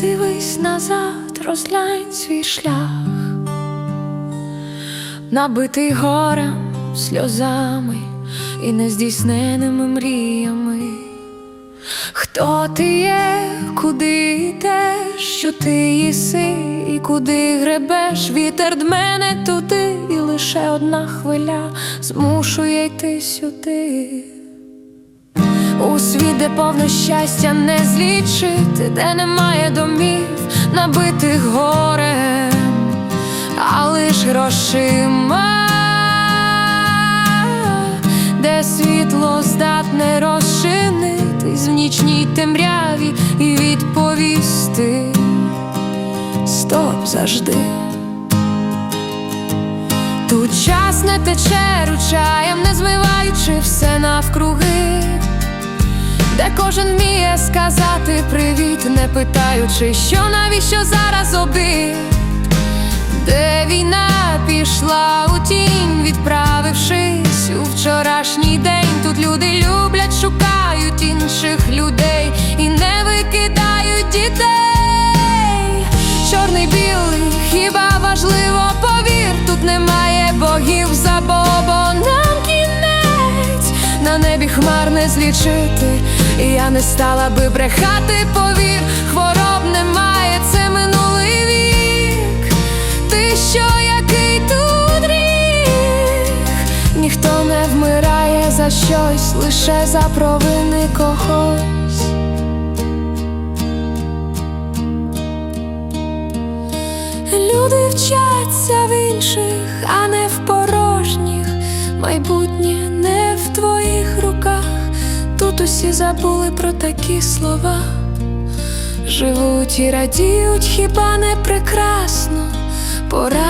Подивись назад, розглянь свій шлях, набитий горем, сльозами і нездійсненими мріями. Хто ти є, куди йдеш, що ти їси, і куди гребеш, вітер дмене туди, і лише одна хвиля змушує йти сюди. У світ, де повне щастя не злічити, де немає домів, набитих горем, а лиш грошима, де світло здатне розчинитись в нічній темряві і відповісти Стоп завжди. Тут час не тече ручаєм, де кожен вміє сказати привіт, не питаючи, що навіщо зараз обід, де війна пішла у тінь, відправившись у вчорашній день. Тут люди люблять, шукають інших людей і не викидають дітей. Чорний білий, хіба важливо, повір, тут немає богів забобо нам кінець, на небі хмар не злічити, і я не стала би брехати, повір, хвороб немає, це минулий вік. Ти що, який тут рік? Ніхто не вмирає за щось, лише за провини когось. Люди вчаться в інших, а не в порожніх. Майбутнє не в твоїх руках. Тут усі забули про такі слова. Живуть і радіють, хіба не прекрасно, пора.